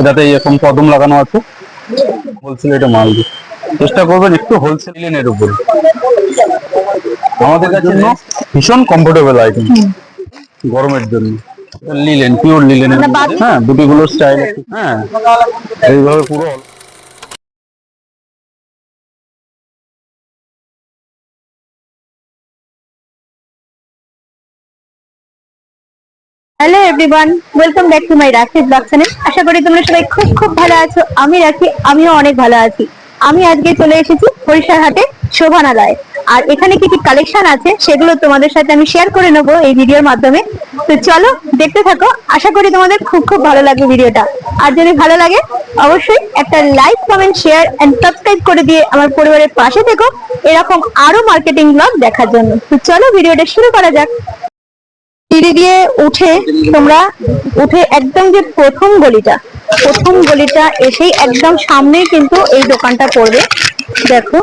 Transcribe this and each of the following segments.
এটাতে এরকম কদম লাগানো আছে। হোলসেল এটা মাল দিই চেষ্টা করবেন একটু হোলসেল লেনের উপর। আমাদের কাছে জন্য ভীষণ কমফোর্টেবল আইটেম গরমের জন্য। লিলেন পিওর লিলেন হ্যাঁ দুটি গুলোর স্টাইল হ্যাঁ। এইভাবে পুরো hello everyone welcome back to my Rakhi blog channel আশা করি তোমরা সবাই খুব খুব ভালো আছো। আমি রাখি, আমিও অনেক ভালো আছি। আমি আজকে চলে এসেছি হাটে শোভানালয়। আর এখানে কি কি কালেকশন আছে সেগুলো তোমাদের সাথে আমি শেয়ার করে নেব এই ভিডিওর মাধ্যমে। তো চলো, দেখতে থাকো। আশা করি তোমাদের খুব খুব ভালো লাগবে ভিডিওটা। আর যদি ভালো লাগে, অবশ্যই একটা like comment share and subscribe করে দিয়ে আমার পরিবারের পাশে থেকো। এরকম আরও মার্কেটিং ব্লগ দেখার জন্য। তো চলো, ভিডিওটা শুরু করা যাক। সিঁড়ি দিয়ে উঠে তোমরা উঠে একদম যে প্রথম গলিটা প্রথম গলিটা এসেই একদম সামনেই কিন্তু এই দোকানটা পড়বে। দেখো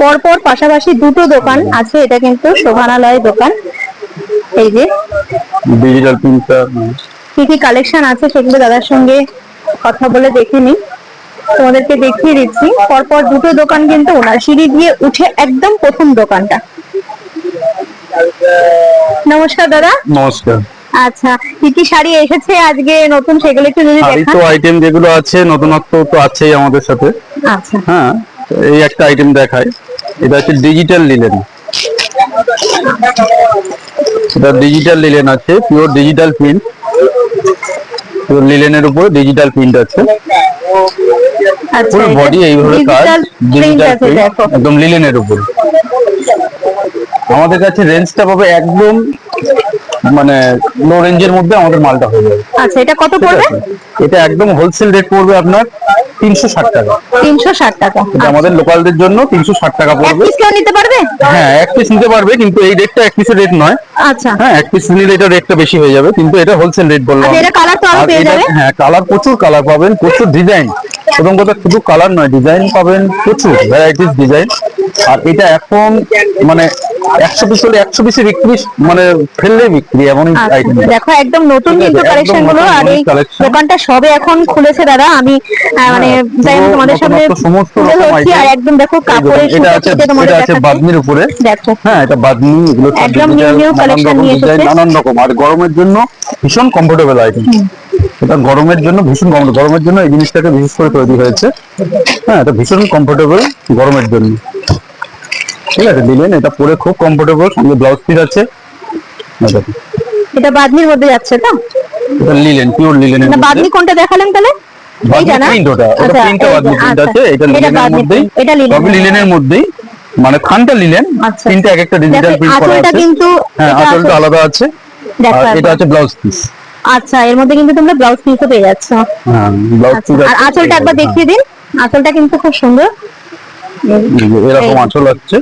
পরপর পাশাপাশি দুটো দোকান আছে এটা কিন্তু শোভানালয় দোকান। এই যে ডিজিটাল প্রিন্টার কি কি কালেকশন আছে সেগুলো দাদার সঙ্গে কথা বলে দেখে নিই। তোমাদেরকে দেখিয়ে দিচ্ছি। পরপর দুটো দোকান কিন্তু ওনার সিঁড়ি দিয়ে উঠে একদম প্রথম দোকানটা। নমস্কার দাদা। নমস্কার। আচ্ছা কি কি শাড়ি এসেছে আজকে নতুন সেগুলো একটু যদি দেখান তো আইটেম যেগুলো আছে নতুনত্ব তো আছেই আমাদের সাথে। আচ্ছা। হ্যাঁ এই একটা আইটেম দেখাই। এটা হচ্ছে ডিজিটাল লিলেন এটা ডিজিটাল লিলেন আছে পিওর ডিজিটাল প্রিন্ট পিওর লিলেনের উপরে ডিজিটাল প্রিন্ট আছে। আচ্ছা পুরো বডি এইভাবে কাজ ডিজিটাল প্রিন্ট একদম লিলেনের উপরে। আমাদের কাছে রেঞ্জটা পাবে একদম মানে লো রেঞ্জের মধ্যে আমাদের মালটা হয়ে যাবে। আচ্ছা এটা কত পড়বে? এটা একদম হোলসেল রেট পড়বে আপনার তিনশো ষাট টাকা। তিনশো ষাট টাকা। এটা আমাদের লোকালদের জন্য তিনশো ষাট টাকা পড়বে। কেউ নিতে পারবে? হ্যাঁ এক পিস নিতে পারবে কিন্তু এই রেটটা এক পিসের রেট নয়। আচ্ছা। হ্যাঁ এক পিস নিলে এটা রেটটা বেশি হয়ে যাবে কিন্তু এটা হোলসেল রেট বললাম আচ্ছা, এটা colour তো আর পেয়ে যাবে? হ্যাঁ কালার প্রচুর কালার পাবেন প্রচুর ডিজাইন প্রথম কথা শুধু কালার নয় ডিজাইন পাবেন প্রচুর ভ্যারাইটিস ডিজাইন আর এটা এখন মানে একশো পিস হলে একশো পিসে বিক্রি মানে ফেললে বিক্রি এমন দেখো একদম নতুন কিন্তু কালেকশনগুলো আর এই দোকানটা সবে এখন খুলেছে দাদা আমি মানে হ্যাঁ, যাই হোক তোমাদের সামনে সমস্ত আর একদম দেখো কাপড়ের এটা আছে এটা আছে বাদনির উপরে। দেখো। হ্যাঁ এটা বাদনি এগুলো একদম new নানান রকম নিয়ে এসেছে। নানান রকম আর গরমের জন্য ভীষণ কমফোর্টেবল আইটেম এটা গরমের জন্য ভীষণ comfortable। গরমের জন্য এই জিনিসটাকে বিশেষ করে তৈরি হয়েছে। হ্যাঁ এটা ভীষণ কমফোর্টেবল গরমের জন্য। ঠিক আছে দিলেন এটা পরে খুব কমফোর্টেবল সঙ্গে ব্লাউজ পিস আছে। এই এটা বাদনির মধ্যে যাচ্ছে তো? এটা লিলেন পিওর লিলেনের না মধ্যে। বাদনি কোনটা দেখালেন তাহলে? এইটা না? ওটা আচ্ছা, বাদনি আচ্ছা। আছে এটা এটা লিলেনের মধ্যেই। এটা সবই লিলেনের মধ্যেই। মানে খানটা লিলেন আচ্ছা। তিনটা এক একটা ডিজিটাল প্রিন্ট করা আছে। কিন্তু হ্যাঁ এটা আঁচলটা আলাদা আছে। আর এটা। আছে ব্লাউজ পিস আচ্ছা এর মধ্যে কিন্তু তোমরা ব্লাউজ পিসও পেয়ে যাচ্ছ। হ্যাঁ আচ্ছা, আর আঁচলটা একবার দেখিয়ে দিন। আঁচলটা কিন্তু খুব সুন্দর। এরকম আঁচল আছে।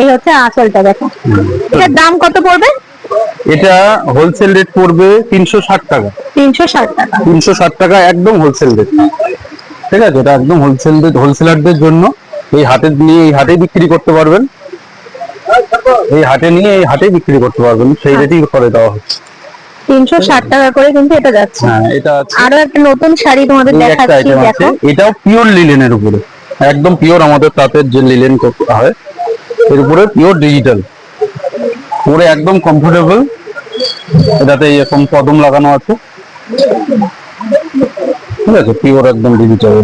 এই হচ্ছে আঁচলটা দেখো। এটার দাম কত পড়বে? এটা হোলসেল রেট পড়বে তিনশো ষাট টাকা। তিনশো ষাট টাকা। তিনশো ষাট টাকা একদম হোলসেল রেট ঠিক আছে? এটা একদম হোলসেল রেট হোলসেলারদের জন্য। এই হাটে নিয়ে এই হাটে বিক্রি করতে পারবেন। এই হাটে নিয়ে এই হাটে বিক্রি করতে পারবেন সেই রেটেই করে দেওয়া হচ্ছে। তিনশো ষাট টাকা করে কিন্তু এটা যাচ্ছে। হ্যাঁ এটা আছে। আরও একটা নতুন শাড়ি তোমাদের দেখাচ্ছি দেখো। এটাও পিওর লিলেনের উপরে। একদম পিওর আমাদের তাঁতের যে লিলেন হয় এর উপরে পিওর ডিজিটাল পরে একদম কমফোর্টেবল এটাতে এরকম কদম লাগানো আছে। ঠিক আছে পিওর একদম ডিজিটাল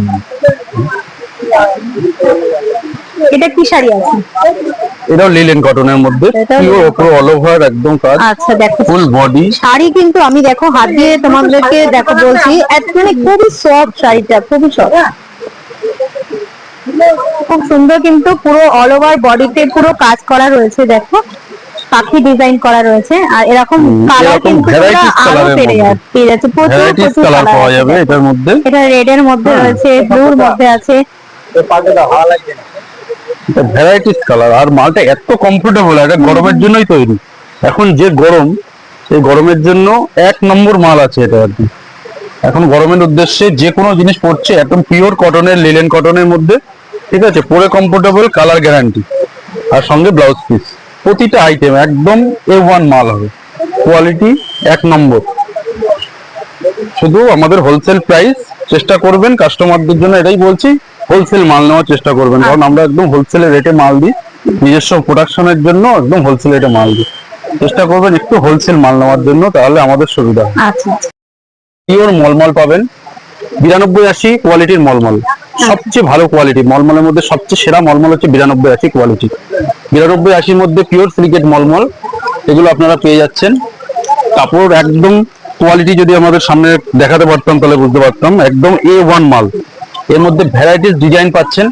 এটা কি শাড়ি আছে? এটাও লিলেন কটনের মধ্যে পিওর linen অল ওভার একদম কাজ আচ্ছা দেখো। ফুল বডি শাড়ি কিন্তু আমি দেখো হাত দিয়ে তোমাদেরকে দেখো বলছি এত মানে খুবই সফট শাড়িটা খুবই সফট খুব সুন্দর কিন্তু পুরো অল ওভার বডিতে পুরো কাজ করা রয়েছে দেখো। পাখি ডিজাইন করা রয়েছে আর এরকম কালার কিন্তু আরও পেয়ে যাচ্ছে প্রচুর প্রচুর কালার কালার পাওয়া যাবে এটার মধ্যে। এটা রেড এর মধ্যে। রয়েছে ব্লুর মধ্যে আছে। Varieties colour. আর মালটা এত কমফোর্টেবল এটা গরমের জন্যই তৈরি। এখন যে গরম, সেই গরমের জন্য এক নম্বর মাল আছে এটা আর কি। এখন গরমের উদ্দেশ্যে যে কোনো জিনিস পড়ছে একদম পিওর কটনের লিলেন কটনের মধ্যে, ঠিক আছে? পরে কমফোর্টেবল কালার গ্যারান্টি আর সঙ্গে ব্লাউজ পিস প্রতিটা আইটেম একদম এ ওয়ান মাল হবে। কোয়ালিটি এক নম্বর। শুধু আমাদের হোলসেল প্রাইস চেষ্টা করবেন কাস্টমারদের জন্য এটাই বলছি হোলসেল মাল নেওয়ার চেষ্টা করবেন। কারণ আমরা একদম হোলসেল রেটে মাল দিই। নিজস্ব প্রোডাকশনের জন্য একদম হোলসেল রেটে মাল দিই। চেষ্টা করবেন একটু হোলসেল মাল নেওয়ার জন্য তাহলে আমাদের সুবিধা হবে। আচ্ছা পিওর মলমল পাবেন। বিরানব্বই আশি কোয়ালিটির মলমল। সবচেয়ে ভালো কোয়ালিটি মলমলের মধ্যে সবচেয়ে সেরা মলমল হচ্ছে বিরানব্বই আশি কোয়ালিটি বিরানব্বই আশির মধ্যে পিওর সিলিকেট মলমল এগুলো আপনারা পেয়ে যাচ্ছেন। কাপড় একদম কোয়ালিটি যদি আমাদের সামনে দেখাতে পারতাম তাহলে বুঝতে পারতাম। একদম এ ওয়ান মাল। এর মধ্যে ভ্যারাইটিস ডিজাইন পাচ্ছেন।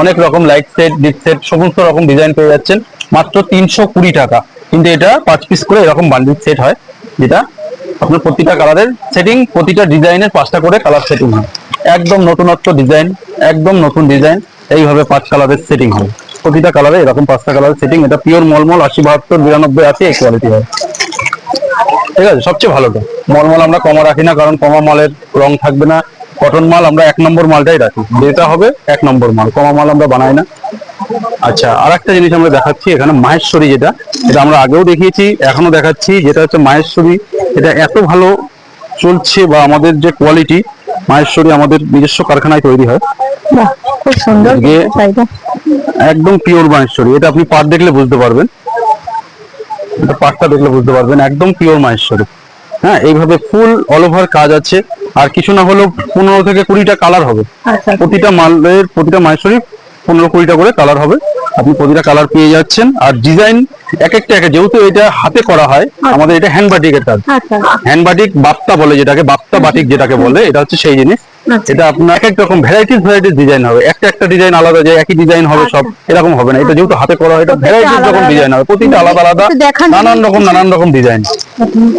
অনেক রকম লাইট সেট ডিপ সেট সমস্ত রকম ডিজাইন পেয়ে যাচ্ছেন। মাত্র তিনশো কুড়ি টাকা। কিন্তু এটা পাঁচ পিস করে এরকম বান্ডিল সেট হয়, যেটা আপনার প্রতিটা কালারের সেটিং প্রতিটা ডিজাইনের পাঁচটা করে কালার সেটিং হয়। একদম নতুনত্ব ডিজাইন একদম নতুন ডিজাইন এইভাবে পাঁচ কালারের সেটিং হয়। প্রতিটা কালারে এরকম পাঁচটা কালারের সেটিং এটা পিওর মলমল আশি বাহাত্তর, বিরানব্বই আছে এই কোয়ালিটি হয়। ঠিক আছে, সবচেয়ে ভালোটা মলমল আমরা কমা রাখি না, কারণ কমা মালের রং থাকবে না। কটন মাল আমরা এক নম্বর মালটাই রাখি। যেটা হবে এক নম্বর মাল কমা মাল আমরা বানাই না। আচ্ছা আর একটা জিনিস আমরা দেখাচ্ছি এখানে মাহেশ্বরী যেটা এটা আমরা আগেও দেখিয়েছি এখনও দেখাচ্ছি যেটা হচ্ছে মাহেশ্বরী। এটা এত ভালো চলছে বা আমাদের যে কোয়ালিটি মাহেশ্বরী আমাদের নিজস্ব কারখানায় তৈরি হয়। খুব সুন্দর একদম পিওর মাহেশ্বরী। এটা আপনি পাট দেখলে বুঝতে পারবেন। এটা পাটটা দেখলে বুঝতে পারবেন একদম পিওর মাহেশ্বরী। হ্যাঁ এইভাবে ফুল অল ওভার কাজ আছে। আর কিছু না হলেও পনেরো থেকে কুড়িটা কালার হবে। আচ্ছা। প্রতিটা মালের প্রতিটা মাহেশ্বরী পনেরো কুড়িটা করে কালার হবে। আপনি প্রতিটা কালার পেয়ে যাচ্ছেন। আর ডিজাইন এক একটা এক এক- যেহেতু এটা হাতে করা হয় আমাদের এটা হ্যান্ড বাটিকের কাজ। আচ্ছা। হ্যান্ড বাটিক বাপ্তা বলে যেটাকে বাপ্তা বাটিক যেটাকে বলে এটা হচ্ছে সেই জিনিস। আচ্ছা। এটা আপনার এক এক রকম ভ্যারাইটিস ভ্যারাইটিস ডিজাইন হবে। একটা একটা ডিজাইন আলাদা যায় একই ডিজাইন হবে সব এরকম হবে না। এটা যেহেতু হাতে করা হয় এটা আচ্ছা। ভ্যারাইটিস রকম ডিজাইন হবে প্রতিটা আলাদা আলাদা নানান রকম নানান রকম ডিজাইন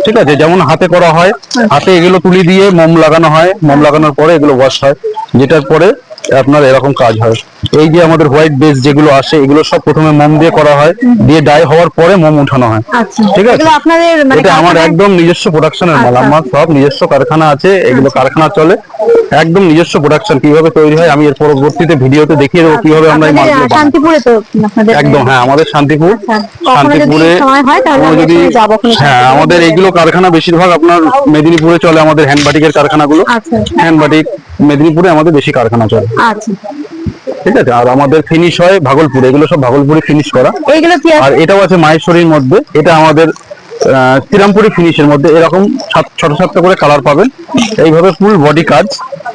ঠিক আছে? যেমন হাতে করা হয় হাতে এগুলো তুলি দিয়ে মোম লাগানো হয় মোম লাগানোর পরে এগুলো ওয়াশ হয় যেটার পরে আপনার এরকম কাজ হয়। এই যে আমাদের হোয়াইট বেস যেগুলো আসে এগুলো সব প্রথমে মোম দিয়ে করা হয়। দিয়ে ডাই হওয়ার পরে মোম উঠানো হয়। আচ্ছা। ঠিক আছে। মানে এটা আমার একদম নিজস্ব প্রোডাকশনের মাল। আচ্ছা। আমার সব নিজস্ব কারখানা আছে এগুলো কারখানা চলে। একদম নিজস্ব প্রোডাকশন কীভাবে তৈরি হয় আমি এর পরবর্তীতে ভিডিওতে দেখিয়ে দেবো কীভাবে আমরা এই। শান্তিপুরে তো আপনাদের একদম হ্যাঁ আমাদের শান্তিপুর আচ্ছা, শান্তিপুরে সময় হয় তাহলে কোনো যদি হ্যাঁ আমাদের এইগুলো কারখানা বেশিরভাগ আপনার মেদিনীপুরে চলে আমাদের হ্যান্ডবাটিকের কারখানাগুলো। আচ্ছা হ্যান্ডবাটিক মেদিনীপুরে আমাদের বেশি কারখানা চলে। আচ্ছা। ঠিক আছে আর আমাদের ফিনিশ হয় ভাগলপুরে এগুলো সব ভাগলপুরে ফিনিশ করা। আর এটাও আছে মাহেশ্বরীর মধ্যে এটা আমাদের শ্রীরামপুরি ফিনিশের মধ্যে এরকম সাত- ছোট সাতটা করে কালার পাবেন। এইভাবে ফুল বডি কাজ।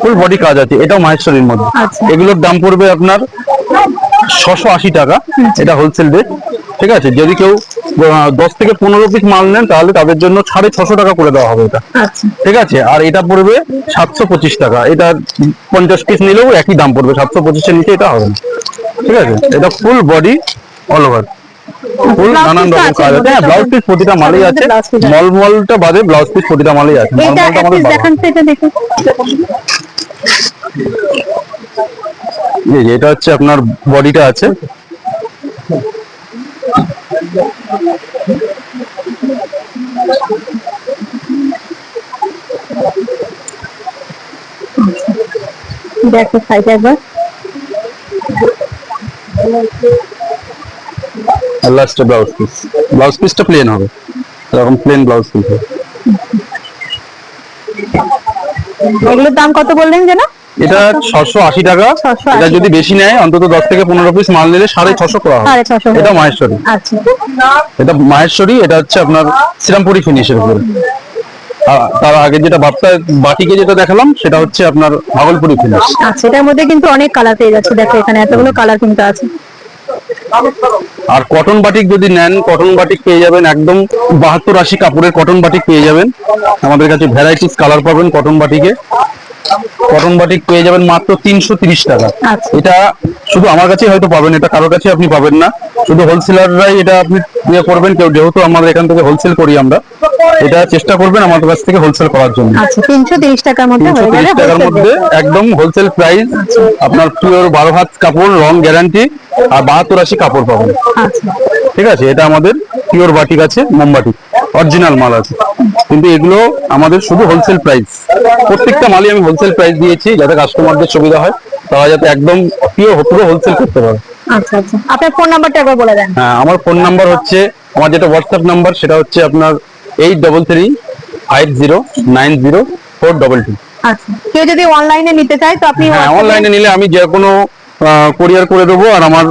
ফুল বডি কাজ আছে এটাও মাহেশ্বরীর মধ্যে। আচ্ছা। এগুলোর দাম পড়বে আপনার ছশো আশি টাকা এটা হোলসেল রেট ঠিক আছে? যদি কেউ দশ থেকে পনেরো পিস মাল নেন তাহলে তাদের জন্য সাড়ে ছশো টাকা করে দেওয়া হবে এটা। আচ্ছা। ঠিক আছে? আর এটা পড়বে সাতশো পঁচিশ টাকা। এটা পঞ্চাশ পিস নিলেও একই দাম পড়বে সাতশো পঁচিশের নিচে এটা হবে না। ঠিক আছে? এটা ফুল বডি অল ওভার ফুল নানান রকম কাজ আছে। হ্যাঁ ব্লাউজ পিস প্রতিটা মালেই আছে। বাদে ব্লাউজ পিস প্রতিটা মালেই আছে। এইটা মলমলটা আমাদের দেখান এটা দেখুন। এই এটা হচ্ছে আপনার বডিটা আছে। দেখো সাইড একবার। আর লাস্টে ব্লাউজ পিস ব্লাউজ পিসটা প্লেন হবে। এরকম প্লেন ব্লাউজ পিস হবে। এগুলোর দাম কত বললেন যেন? এটা ছশো আশি টাকা। এটা যদি বেশি নেয় অন্তত দশ থেকে পনেরো পিস মাল নিলে সাড়ে ছশো করা হবে। এটা মাহেশ্বরী। আচ্ছা। এটা মাহেশ্বরী এটা হচ্ছে আপনার শ্রীরামপুরি ফিনিশের উপরে। তার আগে যেটা বাপ্তা বাটিকে যেটা দেখালাম সেটা হচ্ছে আপনার ভাগলপুরি ফিনিশ আচ্ছা এটার মধ্যে কিন্তু অনেক কালার পেয়ে যাচ্ছে। দেখো এখানে এতগুলো কালার কিন্তু আছে। আর কটন বাটিক যদি নেন কটন বাটিক পেয়ে যাবেন একদম বাহাত্তর আশি কাপড়ের কটন বাটিক পেয়ে যাবেন। আমাদের কাছে ভ্যারাইটিস কালার পাবেন কটন বাটিকে কটন বাটিক পেয়ে যাবেন মাত্র তিনশো তিরিশ টাকা। আচ্ছা। এটা শুধু আমার কাছে হয়তো পাবেন এটা কারোর কাছে আপনি পাবেন না। শুধু হোলসেলাররাই এটা আপনি ইয়ে করবেন কেউ যেহেতু আমাদের এখান থেকে হোলসেল করি আমরা এটা চেষ্টা করবেন আমাদের কাছ থেকে হোলসেল করার জন্য। আচ্ছা তিনশো তিরিশ টাকার মধ্যে টাকার একদম হোলসেল প্রাইস আপনার পিওর বারো হাত কাপড় রং গ্যারান্টি আর বাহাত্তর আশি কাপড় পাবেন। আচ্ছা। ঠিক আছে এটা আমাদের পিওর বাটিক আছে মোমবাটি অরিজিনাল মাল আছে। কিন্তু এগুলো আমাদের শুধু হোলসেল প্রাইস প্রত্যেকটা মালই আমি হোলসেল প্রাইস দিয়েছি যাতে কাস্টমারদের সুবিধা হয় তারা যাতে একদম পিওর পুরো হোলসেল করতে পারে। আচ্ছা আচ্ছা। আপনার ফোন নাম্বারটা একবার বলে দেন। হ্যাঁ আমার ফোন নাম্বার হচ্ছে আমার যেটা হোয়াটসঅ্যাপ নাম্বার সেটা হচ্ছে আপনার eight double three five zero nine zero four double two আচ্ছা কেউ যদি অনলাইনে নিতে চায় তো আপনি হ্যাঁ অনলাইনে নিলে আমি যে কোনো কোরিয়ার করে দেবো আর আমার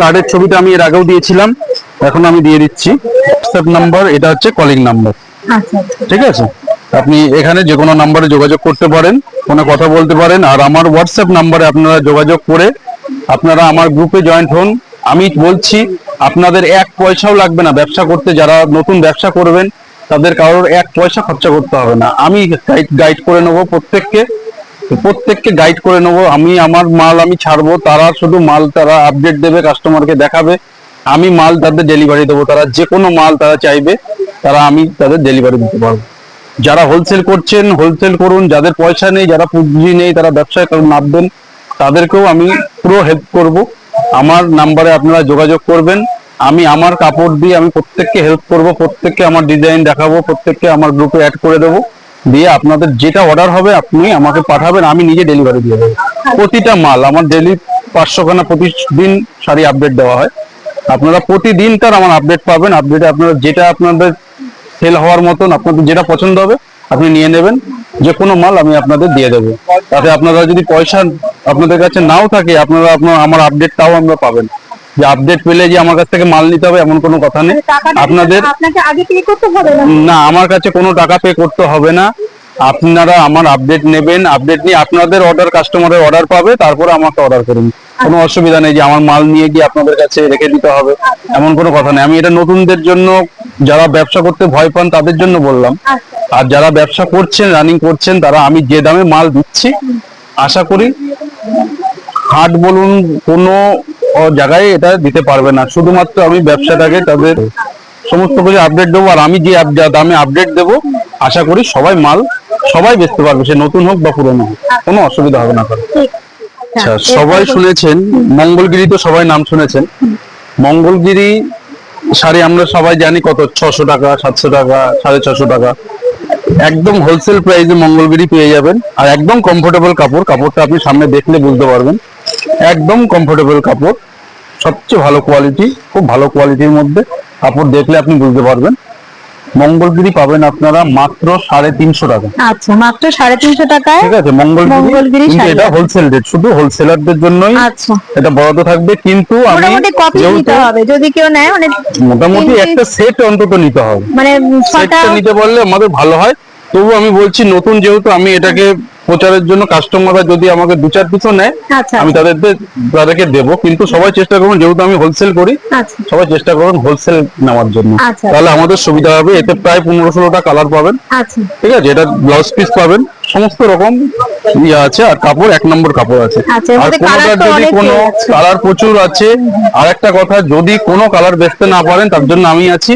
কার্ডের ছবিটা আমি এর আগেও দিয়েছিলাম এখন আমি দিয়ে দিচ্ছি। হোয়াটসঅ্যাপ নাম্বার এটা হচ্ছে কলিং নাম্বার আচ্ছা আচ্ছা। ঠিক আছে? আপনি এখানে যে কোনো নাম্বারে যোগাযোগ করতে পারেন। ফোনে কথা বলতে পারেন আর আমার হোয়াটসঅ্যাপ নাম্বারে আপনারা যোগাযোগ করে আপনারা আমার গ্রুপে জয়েন্ট হন। আমি বলছি, আপনাদের এক পয়সাও লাগবে না ব্যবসা করতে। যারা নতুন ব্যবসা করবেন, তাদের কারোর এক পয়সা খরচা করতে হবে না। আমি গাইড গাইড করে নেব প্রত্যেককে। প্রত্যেককে গাইড করে নেব। আমি আমার মাল আমি ছাড়বো। তারা শুধু মাল তারা আপডেট দেবে কাস্টমারকে দেখাবে। আমি মাল তাদের ডেলিভারি দেবো। তারা যে কোনো মাল তারা চাইবে, তারা আমি তাদের ডেলিভারি দিতে পারব। যারা হোলসেল করছেন হোলসেল করুন, যাদের পয়সা নেই, যারা পুঁজি নেই, তারা ব্যবসায় কারণ নামবেন তাদেরকেও আমি পুরো হেল্প করব। আমার নাম্বারে আপনারা যোগাযোগ করবেন। আমি আমার কাপড় দিয়ে আমি প্রত্যেককে হেল্প করব, প্রত্যেককে আমার ডিজাইন দেখাবো, প্রত্যেককে আমার গ্রুপে অ্যাড করে দেবো। দিয়ে আপনাদের যেটা অর্ডার হবে, আপনি আমাকে পাঠাবেন, আমি নিজে ডেলিভারি দিয়ে দেবো। প্রতিটা মাল, আমার ডেলি পাঁচশো খানা প্রতিদিন শাড়ি আপডেট দেওয়া হয়। আপনারা প্রতিদিন তার আমার আপডেট পাবেন। আপডেটে আপনারা যেটা আপনাদের সেল হওয়ার মতন আপনাদের যেটা পছন্দ হবে আপনি নিয়ে নেবেন। যে কোনো মাল আমি আপনাদের দিয়ে দেবো। তাতে আপনারা যদি পয়সা আপনাদের কাছে নাও থাকে আপনারা আপনার আমার আপডেটটাও আমরা পাবেন। যে আপডেট পেলে যে আমার কাছ থেকে মাল নিতে হবে এমন কোনো কথা নেই। আপনাদের না? আমার কাছে কোনো টাকা পে করতে হবে না। আপনারা আমার আপডেট নেবেন আপডেট নিয়ে আপনাদের অর্ডার কাস্টমারের অর্ডার পাবে তারপরে আমাকে অর্ডার করুন কোনো অসুবিধা নেই যে আমার মাল নিয়ে গিয়ে আপনাদের কাছে রেখে দিতে হবে। এমন কোনো কথা নেই। আমি এটা নতুনদের জন্য যারা ব্যবসা করতে ভয় পান তাদের জন্য বললাম। আচ্ছা। আর যারা ব্যবসা করছেন রানিং করছেন তারা আমি যে দামে মাল দিচ্ছি আশা করি হাট বলুন কোনো জায়গায় এটা দিতে পারবে না। শুধুমাত্র আমি ব্যবসাটাকে তাদের সমস্ত কিছু আপডেট দেবো। আর আমি যে দামে আপডেট দেবো আশা করি সবাই মাল সবাই বেচতে পারবে। সে নতুন হোক বা পুরনো হোক কোনো অসুবিধা হবে না কারও ঠিক আচ্ছা সবাই শুনেছেন মঙ্গলগিরি তো সবাই নাম শুনেছেন। মঙ্গলগিরি শাড়ি আমরা সবাই জানি কত ছশো টাকা সাতশো টাকা সাড়ে ছশো টাকা। একদম হোলসেল প্রাইসে মঙ্গলগিরি পেয়ে যাবেন। আর একদম কমফোর্টেবল কাপড় কাপড়টা আপনি সামনে দেখলে বুঝতে পারবেন। একদম কমফোর্টেবল কাপড় সবচেয়ে ভালো কোয়ালিটি খুব ভালো কোয়ালিটির মধ্যে কাপড় দেখলে আপনি বুঝতে পারবেন। মঙ্গলগিরি পাবেন আপনারা মাত্র সাড়ে তিনশো টাকা। আচ্ছা মাত্র সাড়ে তিনশো টাকায় ঠিক আছে মঙ্গলগিরি। কিন্তু এটা হোলসেল রেট শুধু হোলসেলারদের জন্যই আচ্ছা। এটা বরাদ্দ থাকবে কিন্তু আমি নিতে হবে। যদি কেউ নেয় মানে মোটামুটি একটা সেট অন্তত নিতে হবে। মানে সেটটা নিতে পারলে আমাদের ভালো হয়। তবু আমি বলছি নতুন যেহেতু আমি এটাকে প্রচারের জন্য কাস্টমাররা যদি আমাকে দু চার পিসও নেয় আচ্ছা। আমি তাদের তাদেরকে দেবো। কিন্তু সবাই চেষ্টা করুন যেহেতু আমি হোলসেল করি আচ্ছা। সবাই চেষ্টা করুন হোলসেল নেওয়ার জন্য। আচ্ছা। তাহলে আমাদের সুবিধা হবে এতে প্রায় পনেরো ষোলোটা কালার পাবেন। ঠিক আছে? এটা ব্লাউজ পিস পাবেন। সমস্ত রকম ইয়ে আছে আর কাপড় এক নম্বর কাপড় আছে। আর কোনোটার যদি কোনো কালার প্রচুর আছে আর একটা কথা যদি কোনো কালার বেচতে না পারেন তার জন্য আমি আছি।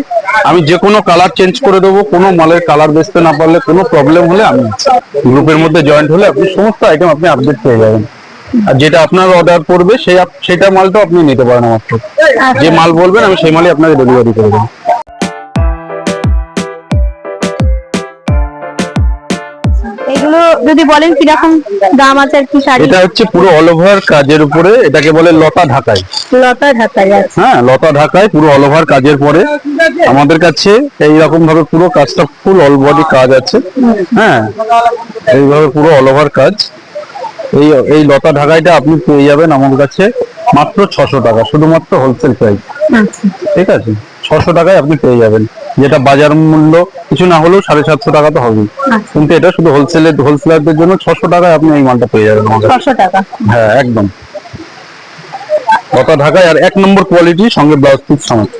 আমি যে কোনো কালার চেঞ্জ করে দেবো কোনো মালের কালার বেচতে না পারলে কোনো প্রবলেম হলে আমি গ্রুপের মধ্যে জয়েন্ট হলে আপনি সমস্ত আইটেম আপনি আপডেট পেয়ে যাবেন। আর যেটা আপনার অর্ডার পড়বে সেই সেটা মালটাও আপনি নিতে পারেন আমার থেকে। যে মাল বলবেন আমি সেই মালই আপনাকে ডেলিভারি করে দেবো। এগুলো যদি বলেন কীরকম দাম আছে আর কি শাড়ি? এটা হচ্ছে পুরো অল ওভার কাজের উপরে এটাকে বলে লতা ঢাকাই। লতা ঢাকাই আছে হ্যাঁ লতা ঢাকায় পুরো অল ওভার কাজের পরে। আমাদের কাছে এইরকম ভাবে পুরো কাজটা ফুল অল বডি কাজ আছে। হ্যাঁ এইভাবে পুরো অল ওভার কাজ। এই এই লতা ঢাকাইটা আপনি পেয়ে যাবেন আমার কাছে মাত্র ছশো টাকা শুধুমাত্র হোলসেল প্রাইস আচ্ছা। ঠিক আছে? ছশো টাকায় আপনি পেয়ে যাবেন। যেটা বাজার মূল্য কিছু না হলেও সাড়ে সাতশো টাকা তো হবেই। আচ্ছা। কিন্তু এটা শুধু হোলসেলের হোলসেলারদের জন্য ছশো টাকায় আপনি এই মালটা পেয়ে যাবেন ছশো টাকা। হ্যাঁ একদম। কথা ঢাকায় আর এক নম্বর কোয়ালিটি সঙ্গে ব্লাউজ পিস সমেত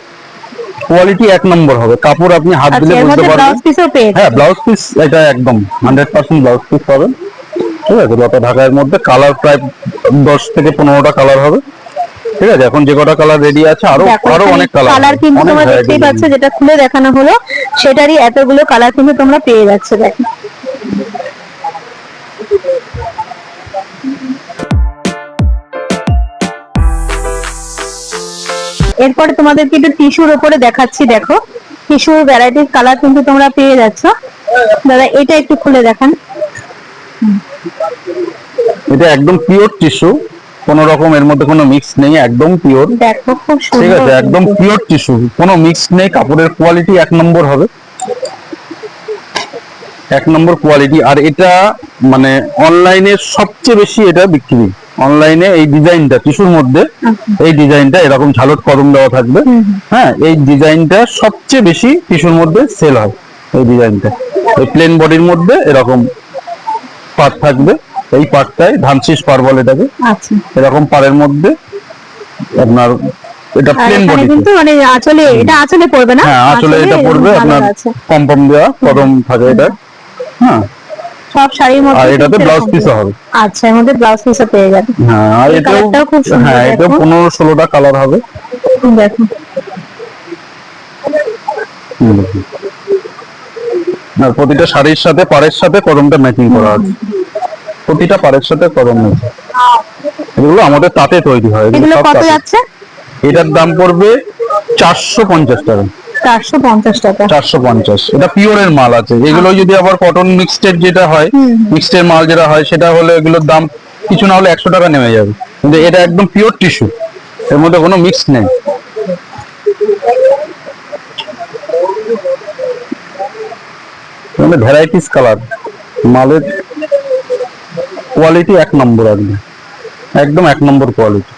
কোয়ালিটি এক নম্বর হবে। কাপড় আপনি হাত আচ্ছা দিলে বুঝতে পারবেন। হ্যাঁ ব্লাউজ পিস এটা একদম। হান্ড্রেড পার্সেন্ট ব্লাউজ পিস পাবেন। ঠিক আছে লতা ঢাকার মধ্যে কালার প্রায় দশ থেকে পনেরোটা কালার হবে। ঠিক আছে এখন যে কটা কালার রেডি আছে আরও আরও অনেক কালার কালার কিন্তু তোমরা দেখতেই পাচ্ছ যেটা খুলে দেখানো হলো সেটারই এতগুলো কালার কিন্তু তোমরা পেয়ে যাচ্ছ দেখো। এরপরে তোমাদেরকে একটু টিস্যুর উপরে দেখাচ্ছি দেখো। টিস্যুর ভ্যারাইটির কালার কিন্তু তোমরা পেয়ে যাচ্ছ। দাদা এটা একটু খুলে দেখান। এটা একদম পিওর টিস্যু কোন রকম এর মধ্যে কোনো মিক্স নেই একদম পিওর দেখো খুব ঠিক আছে একদম পিওর টিস্যু কোনো মিক্স নেই কাপড়ের কোয়ালিটি এক নম্বর হবে। এক নম্বর কোয়ালিটি আর এটা মানে অনলাইনে সবচেয়ে বেশি এটা বিক্রি। অনলাইনে এই ডিজাইনটা টিস্যুর মধ্যে এই ডিজাইনটা এরকম ঝালট কদম দেওয়া থাকবে। হ্যাঁ এই ডিজাইনটা সবচেয়ে বেশি টিস্যুর মধ্যে সেল হয় এই ডিজাইনটা ওই প্লেন বডির মধ্যে এরকম পাট থাকবে। এই পাটটায় ধানশিস পার বলে এটাকে। আচ্ছা। এরকম পাড়ের মধ্যে আপনার এটা প্লেন বডি কিন্তু মানে আঁচলে এটা আঁচলে পড়বে না? হ্যাঁ আসলে এটা পড়বে আপনার আছে। পম্পম দেওয়া কদম থাকে এটা। হ্যাঁ। সব শাড়ির মধ্যে আর এটাতে ব্লাউজ দেওয়া। হবে। আচ্ছা এর মধ্যে ব্লাউজ পিসও পেয়ে যাবে। হ্যাঁ আর এটাও খুব সুন্দর হ্যাঁ। পনেরো ষোলোটা কালার হবে। দেখো। আর প্রতিটা শাড়ির সাথে পাড়ের সাথে কদমটা ম্যাচিং করা আছে। প্রতিটা পাড়ের সাথে কদম ম্যাচিং এগুলো আমাদের তাতে তৈরি হয় এগুলো কত যাচ্ছে? এটার দাম পড়বে চারশো পঞ্চাশ টাকা। চারশো পঞ্চাশ টাকা। চারশো পঞ্চাশ। এটা পিওরের মাল আছে। এগুলো যদি আবার কটন মিক্সড যেটা হয় হুম। মাল যেটা হয় সেটা হলে এগুলোর দাম কিছু না হলে একশো টাকা নেমে যাবে। কিন্তু এটা একদম পিওর টিস্যু এর মধ্যে কোনো মিক্স নেই। মানে ভ্যারাইটিস কালার মালের কোয়ালিটি এক নম্বর একদম একদম এক নম্বর কোয়ালিটি